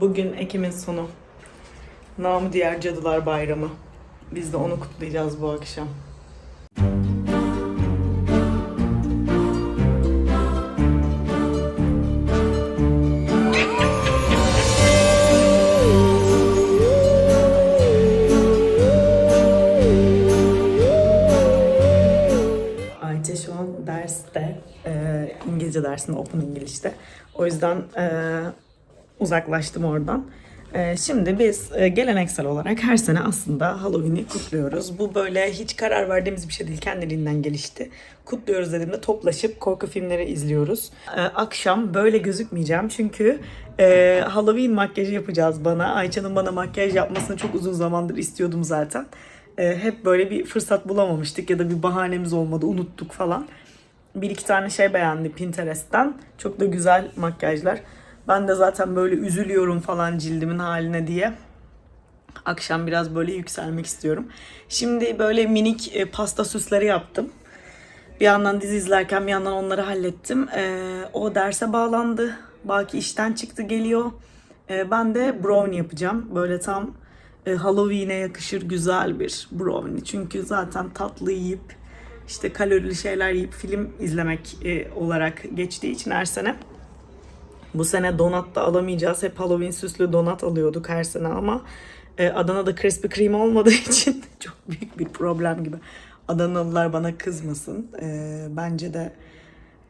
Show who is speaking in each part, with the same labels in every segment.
Speaker 1: Bugün Ekim'in sonu. Namı diğer Cadılar Bayramı. Biz de onu kutlayacağız bu akşam. Ayça şu an derste, e, İngilizce dersinde, Open English'te. O yüzden e, uzaklaştım oradan. E, şimdi biz e, geleneksel olarak her sene aslında Halloween'i kutluyoruz. Bu böyle hiç karar verdiğimiz bir şey değil, kendiliğinden gelişti. Kutluyoruz dediğimde toplaşıp korku filmleri izliyoruz. E, akşam böyle gözükmeyeceğim çünkü e, Halloween makyajı yapacağız bana. Ayça'nın bana makyaj yapmasını çok uzun zamandır istiyordum zaten. E, hep böyle bir fırsat bulamamıştık ya da bir bahanemiz olmadı, unuttuk falan. Bir iki tane şey beğendi Pinterest'ten. Çok da güzel makyajlar. Ben de zaten böyle üzülüyorum falan cildimin haline diye. Akşam biraz böyle yükselmek istiyorum. Şimdi böyle minik e, pasta süsleri yaptım. Bir yandan dizi izlerken bir yandan onları hallettim. Ee, o derse bağlandı. Baki işten çıktı geliyor. Ee, ben de brownie yapacağım. Böyle tam e, Halloween'e yakışır güzel bir brownie. Çünkü zaten tatlı yiyip işte kalorili şeyler yiyip film izlemek e, olarak geçtiği için her sene. Bu sene donat da alamayacağız. Hep Halloween süslü donat alıyorduk her sene ama e, Adana'da Krispy Kreme olmadığı için çok büyük bir problem gibi. Adanalılar bana kızmasın. E, bence de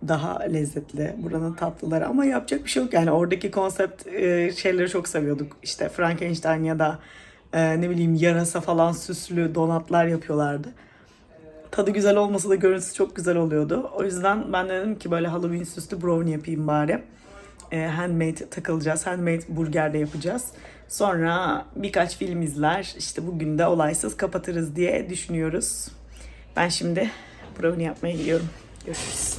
Speaker 1: daha lezzetli buranın tatlıları ama yapacak bir şey yok. Yani oradaki konsept e, şeyleri çok seviyorduk. İşte Frankenstein ya da e, ne bileyim yarasa falan süslü donatlar yapıyorlardı. Tadı güzel olmasa da görüntüsü çok güzel oluyordu. O yüzden ben de dedim ki böyle Halloween süslü brownie yapayım bari. E, handmade takılacağız. Handmade burger de yapacağız. Sonra birkaç film izler. İşte bugün de olaysız kapatırız diye düşünüyoruz. Ben şimdi brownie yapmaya gidiyorum. Görüşürüz.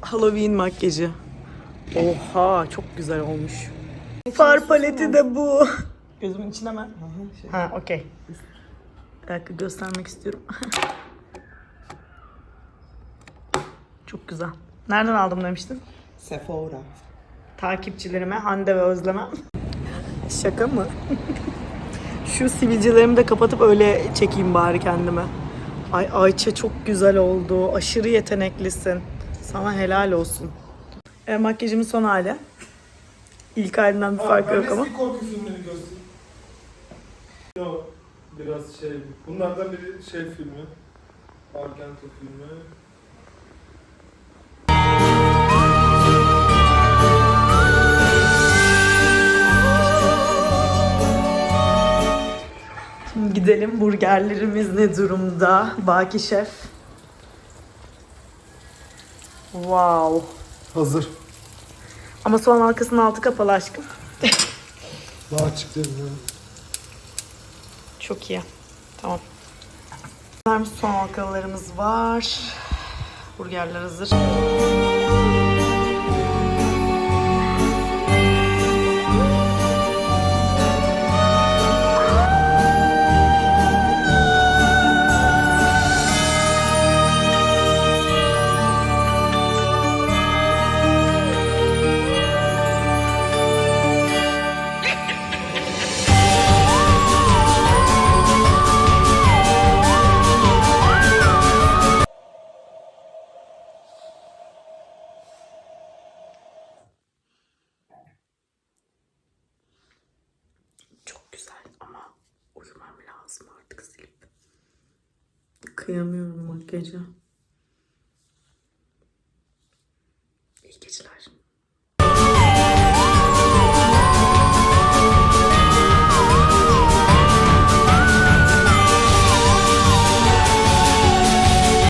Speaker 1: Halloween makyajı. Oha çok güzel olmuş. Far paleti de bu. Gözümün içine mi? Ha okey. Bir dakika göstermek istiyorum. çok güzel. Nereden aldım demiştin?
Speaker 2: Sephora.
Speaker 1: Takipçilerime Hande ve Özlem'e. Şaka mı? Şu sivilcelerimi de kapatıp öyle çekeyim bari kendime. Ay Ayça çok güzel oldu. Aşırı yeteneklisin. Sana helal olsun. E, makyajımın son hali. İlk halinden bir farkı yok ama.
Speaker 3: eski korku filmleri göstereyim. Yok, biraz şey, bunlardan biri şey filmi. Argento filmi.
Speaker 1: Şimdi gidelim burgerlerimiz ne durumda? Baki Şef. Wow.
Speaker 3: Hazır.
Speaker 1: Ama soğan halkasının altı kapalı aşkım.
Speaker 3: Daha çıktı.
Speaker 1: Çok iyi. Tamam. Soğan halkalarımız var. Burgerler hazır. Kıyamıyorum makyaja.